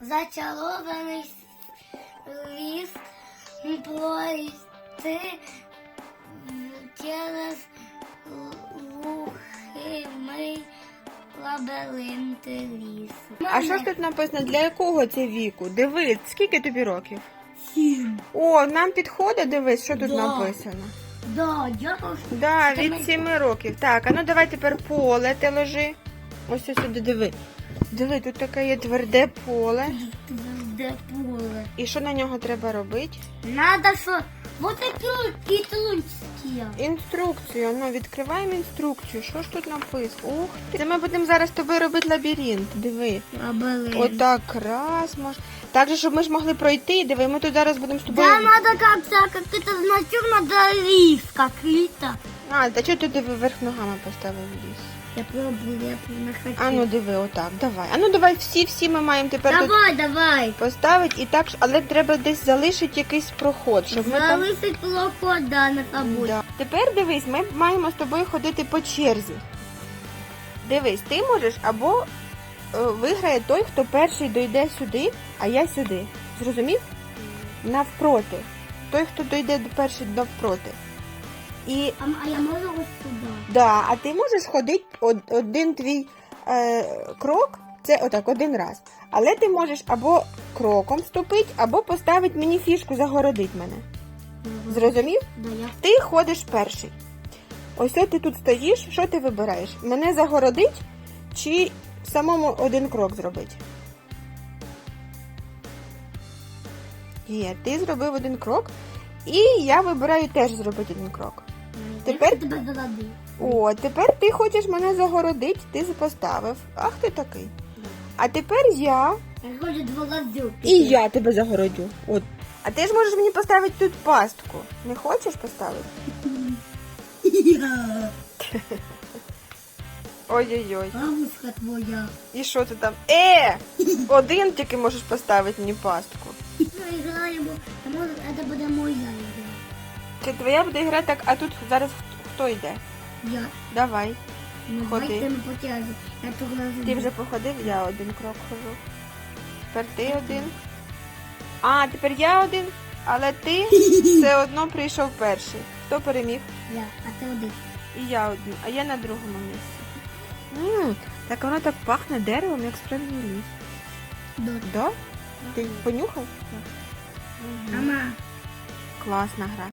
зачарований ліс пройти через глухий лабіринти лісу. А що ж тут написано? Для якого це віку? Дивись, скільки тобі років? Сім. О, нам підходить, дивись, що тут Да. написано. Да, дякую. Да, від ми- 7 років. Так, а ну давай тепер поле ти ложи. Ось ось сюди диви. Диви, тут таке є тверде поле. Де поле. І що на нього треба робити? Надо що? Вот такі кітлунські. Інструкцію. Ну, відкриваємо інструкцію. Що ж тут написано? Ух ти. Це ми будемо зараз з тобою робити лабіринт. Диви. Лабіринт. Отак раз мож. Так же, щоб ми ж могли пройти. Диви, ми тут зараз будемо з тобою. Да, надо как-то, как-то значок, надо лис какой-то. А, та чого ти диви вверх ногами поставив ліс? Я пробую, я не хочу. А ну диви, отак, давай. А ну давай всі, всі ми маємо тепер тут давай, давай. поставити і так, але треба десь залишити якийсь проход, щоб ми там. Залишить плохо, да, на тобой. Да. Тепер дивись, ми маємо з тобою ходити по черзі. Дивись, ти можеш або е, виграє той, хто перший дойде сюди, а я сюди. Зрозумів? Навпроти. Той, хто дойде перший навпроти. І А, а я можу ось сюди? Да, а ти можеш ходити один твій е, крок, це отак один раз. Але ти можеш або кроком ступити, або поставити мені фішку, загородить мене. Зрозумів? Да, я. Ти ходиш перший. Ось от ти тут стоїш, що ти вибираєш? Мене загородить чи самому один крок зробити? Є, ти зробив один крок, і я вибираю теж зробити один крок. Тепер-. О, тепер ти хочеш мене загородити, ти поставив. Ах ти такий. А тепер я. І я тебе загородю. От. А ти ж можеш мені поставити тут пастку. Не хочеш поставити? Ой-ой-ой. Бабушка твоя. І що ти там? Е! Один тільки можеш поставити мені пастку. Ну, играємо. Це буде моя ігра. Це твоя буде гра так, а тут зараз хто йде? Я. Давай. Ну, Ходи. давайте ми потягнемо. Я тут разом. Ти вже походив, я один крок хожу. Тепер ти один. А, тепер я один, але ти все одно прийшов перший. Хто переміг? Я, а ти один. І я один, а я на другому місці. М, так воно так пахне деревом, як справжній ліс. Да. Да? Ти понюхав? Мама. Класна гра.